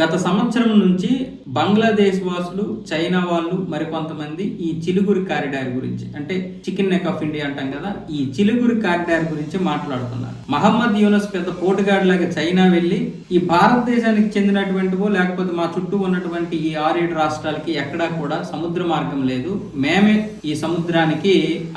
గత సంవత్సరం నుంచి బంగ్లాదేశ్ వాసులు చైనా వాళ్ళు మరికొంతమంది ఈ చిలుగురి కారిడార్ గురించి అంటే చికెన్ నెక్ ఆఫ్ ఇండియా అంటాం కదా ఈ చిలుగురి కారిడార్ గురించి మాట్లాడుతున్నారు. మహమ్మద్ యూనస్ పెద్ద పోటుగాడిలాగా చైనా వెళ్ళి ఈ భారతదేశానికి చెందినటువంటివో లేకపోతే మా చుట్టూ ఉన్నటువంటి ఈ ఆరేడు రాష్ట్రాలకి ఎక్కడా కూడా సముద్ర మార్గం లేదు. మేమే ఈ సముద్రానికి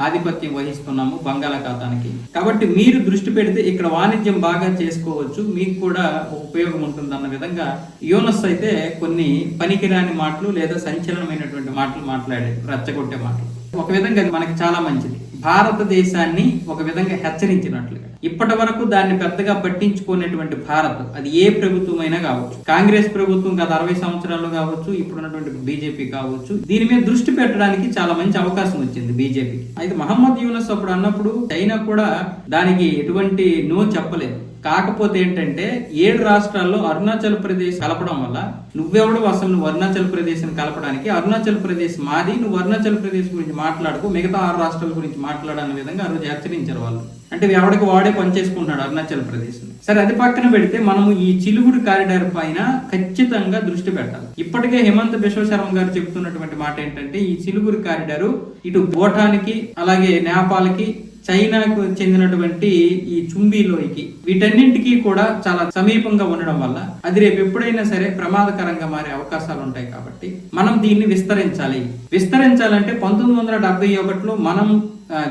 ఆధిపత్యం వహిస్తున్నాము బంగాళాఖాతానికి. కాబట్టి మీరు దృష్టి పెడితే ఇక్కడ వాణిజ్యం బాగా చేసుకోవచ్చు మీకు కూడా ఉపయోగం ఉంటుంది అన్న విధంగా యోనస్ అయితే కొన్ని పనికిరాని మాటలు లేదా సంచలనమైనటువంటి మాటలు మాట్లాడేది రచ్చగొట్టే మాటలు. ఒక విధంగా అది మనకి చాలా మంచిది. భారతదేశాన్ని ఒక విధంగా హెచ్చరించినట్లుగా. ఇప్పటి వరకు దాన్ని పెద్దగా పట్టించుకునేటువంటి భారత్ అది ఏ ప్రభుత్వమైనా కావచ్చు. కాంగ్రెస్ ప్రభుత్వం గత అరవై సంవత్సరాల్లో కావచ్చు ఇప్పుడున్నటువంటి బీజేపీ కావచ్చు. దీని మీద దృష్టి పెట్టడానికి చాలా మంచి అవకాశం వచ్చింది బీజేపీ అయితే మహమ్మద్ యూనస్ అప్పుడు అన్నప్పుడు చైనా కూడా దానికి ఎటువంటి నో చెప్పలేదు. కాకపోతే ఏంటంటే ఏడు రాష్ట్రాల్లో అరుణాచల్ ప్రదేశ్ కలపడం వల్ల నువ్వెవడు అసలు నువ్వు అరుణాచల్ ప్రదేశ్ కలపడానికి? అరుణాచల్ ప్రదేశ్ మాది నువ్వు అరుణాచల్ ప్రదేశ్ గురించి మాట్లాడుకు మిగతా ఆరు రాష్ట్రాల గురించి మాట్లాడాలనే విధంగా ఆ రోజు హెచ్చరించారు వాళ్ళు. అంటే ఎవడికి వాడే పనిచేసుకుంటున్నాడు అరుణాచల్ ప్రదేశ్. సరే అది పక్కన పెడితే మనము ఈ చిలుగుడు కారిడార్ పైన ఖచ్చితంగా దృష్టి పెట్టాలి. ఇప్పటికే హిమంత్ బిశ్వ శర్మ గారు చెప్తున్నటువంటి మాట ఏంటంటే ఈ చిలుగురు కారిడారు ఇటు భూటానికి అలాగే నేపాల్కి చైనాకు చెందినటువంటి ఈ చుంబీ లోయకి వీటన్నింటికి కూడా చాలా సమీపంగా ఉండడం వల్ల అది రేపు ఎప్పుడైనా సరే ప్రమాదకరంగా మారే అవకాశాలు ఉంటాయి కాబట్టి మనం దీన్ని విస్తరించాలి. విస్తరించాలంటే పంతొమ్మిది వందల డెబ్బై ఒకటిలో మనం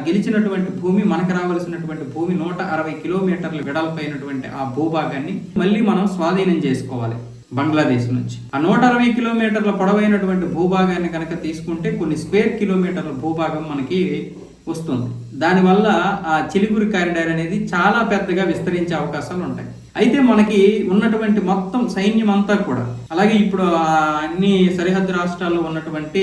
గెలిచినటువంటి భూమి మనకు రావాల్సినటువంటి భూమి నూట అరవై కిలోమీటర్ల వెడల్పైనటువంటి ఆ భూభాగాన్ని మళ్ళీ మనం స్వాధీనం చేసుకోవాలి బంగ్లాదేశ్ నుంచి. ఆ నూట అరవై కిలోమీటర్ల పొడవైనటువంటి భూభాగాన్ని కనుక తీసుకుంటే కొన్ని స్క్వేర్ కిలోమీటర్ల భూభాగం మనకి వస్తుంది. దానివల్ల ఆ చిలుగురి కారిడార్ అనేది చాలా పెద్దగా విస్తరించే అవకాశాలు ఉంటాయి. అయితే మనకి ఉన్నటువంటి మొత్తం సైన్యం అంతా కూడా అలాగే ఇప్పుడు అన్ని సరిహద్దు రాష్ట్రాల్లో ఉన్నటువంటి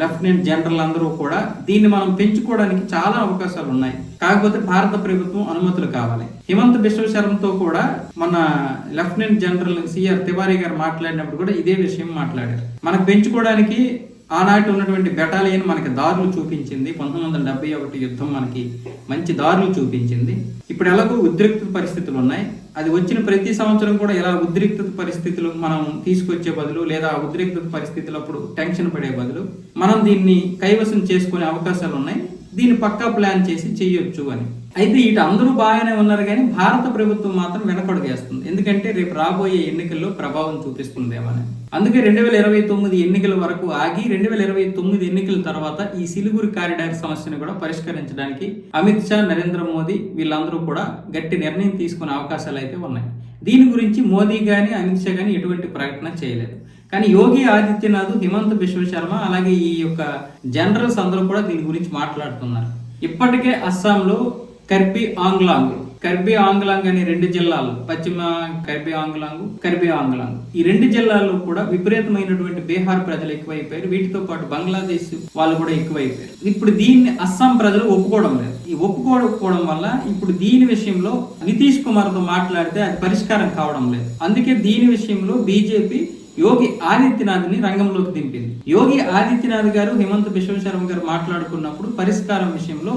లెఫ్టినెంట్ జనరల్ అందరూ కూడా దీన్ని మనం పెంచుకోవడానికి చాలా అవకాశాలు ఉన్నాయి. కాకపోతే భారత ప్రభుత్వం అనుమతులు కావాలి. హిమంత్ బిశ్వ శర్మతో కూడా మన లెఫ్టినెంట్ జనరల్ సిఆర్ తివారీ గారు మాట్లాడినప్పుడు కూడా ఇదే విషయం మాట్లాడారు. మనకు పెంచుకోవడానికి ఆనాటి ఉన్నటువంటి బెటాలియన్ మనకి దారులు చూపించింది. పంతొమ్మిది వందల డెబ్బై ఒకటి యుద్ధం మనకి మంచి దారులు చూపించింది. ఇప్పుడు ఎలాగో ఉద్రిక్త పరిస్థితులు ఉన్నాయి. అది వచ్చిన ప్రతి సంవత్సరం కూడా ఇలా ఉద్రిక్త పరిస్థితులు మనం తీసుకొచ్చే బదులు లేదా ఉద్రిక్త పరిస్థితులప్పుడు టెన్షన్ పడే బదులు మనం దీన్ని కైవసం చేసుకునే అవకాశాలు ఉన్నాయి. దీన్ని పక్కా ప్లాన్ చేసి చేయొచ్చు అని. అయితే ఇటు అందరూ బాగానే ఉన్నారు కానీ భారత ప్రభుత్వం మాత్రం వెనకడుగేస్తుంది ఎందుకంటే రేపు రాబోయే ఎన్నికల్లో ప్రభావం చూపిస్తుందేమని అందుకే రెండు వేల ఇరవై తొమ్మిది ఎన్నికల వరకు ఆగి రెండు వేల ఇరవై తొమ్మిది ఎన్నికల తర్వాత ఈ సిలుగురి కారిడార్ సమస్యను కూడా పరిష్కరించడానికి అమిత్ షా నరేంద్ర మోదీ వీళ్ళందరూ కూడా గట్టి నిర్ణయం తీసుకునే అవకాశాలు అయితే ఉన్నాయి. దీని గురించి మోదీ గాని అమిత్ షా గాని ఎటువంటి ప్రకటన చేయలేదు. కానీ యోగి ఆదిత్యనాథ్ హిమంత్ బిశ్వ శర్మ అలాగే ఈ యొక్క జనరల్స్ అందరూ కూడా దీని గురించి మాట్లాడుతున్నారు. ఇప్పటికే అస్సాంలో కర్బీ ఆంగ్లాంగ్ కర్బీ ఆంగ్లాంగ్ అనే రెండు జిల్లాలు పశ్చిమ కర్బీ ఆంగ్లాంగ్ కర్బీ ఆంగ్లాంగ్. ఈ రెండు జిల్లాల్లో కూడా విపరీతమైనటువంటి బీహార్ ప్రజలు ఎక్కువైపోయారు. వీటితో పాటు బంగ్లాదేశ్ వాళ్ళు కూడా ఎక్కువైపోయారు. ఇప్పుడు దీన్ని అస్సాం ప్రజలు ఒప్పుకోవడం లేదు. ఈ ఒప్పుకోకపోవడం వల్ల ఇప్పుడు దీని విషయంలో నితీష్ కుమార్తో మాట్లాడితే అది పరిష్కారం కావడం లేదు. అందుకే దీని విషయంలో బీజేపీ యోగి ఆదిత్యనాథ్ని రంగంలోకి దింపింది. యోగి ఆదిత్యనాథ్ గారు హిమంత్ విశ్వశర్మ గారు మాట్లాడుకున్నప్పుడు పరిష్కారం విషయంలో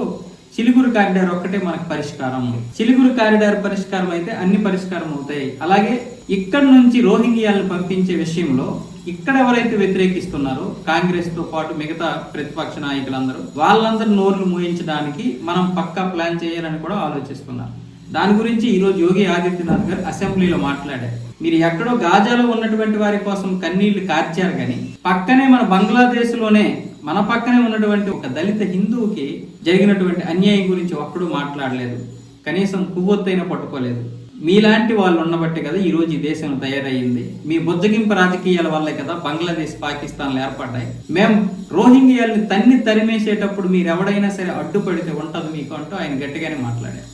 చిలుగురు కారిడార్ ఒక్కటే మనకు పరిష్కారం. చిలుగురు కారిడార్ పరిష్కారం అయితే అన్ని పరిష్కారం అవుతాయి. అలాగే ఇక్కడ నుంచి రోహింగ్యాలను పంపించే విషయంలో ఇక్కడ ఎవరైతే వ్యతిరేకిస్తున్నారో కాంగ్రెస్తో పాటు మిగతా ప్రతిపక్ష నాయకులందరూ వాళ్ళందరూ నోర్లు మూయించడానికి మనం పక్కా ప్లాన్ చేయాలని కూడా ఆలోచిస్తున్నారు. దాని గురించి ఈరోజు యోగి ఆదిత్యనాథ్ గారు అసెంబ్లీలో మాట్లాడారు. మీరు ఎక్కడో గాజాలో ఉన్నటువంటి వారి కోసం కన్నీళ్ళు కార్చారు కానీ పక్కనే మన బంగ్లాదేశ్లోనే మన పక్కనే ఉన్నటువంటి ఒక దళిత హిందువుకి జరిగినటువంటి అన్యాయం గురించి ఒక్కడూ మాట్లాడలేదు. కనీసం పువ్వొత్తైనా పట్టుకోలేదు. మీలాంటి వాళ్ళు ఉన్నబట్టే కదా ఈరోజు ఈ దేశం తయారయ్యింది. మీ బుజ్జగింపు రాజకీయాల వల్లే కదా బంగ్లాదేశ్ పాకిస్తాన్లు ఏర్పడ్డాయి. మేము రోహింగ్యాల్ని తన్ని తరిమేసేటప్పుడు మీరు ఎవడైనా సరే అడ్డుపడితే ఉంటది మీకు అంటూ ఆయన గట్టిగానే మాట్లాడారు.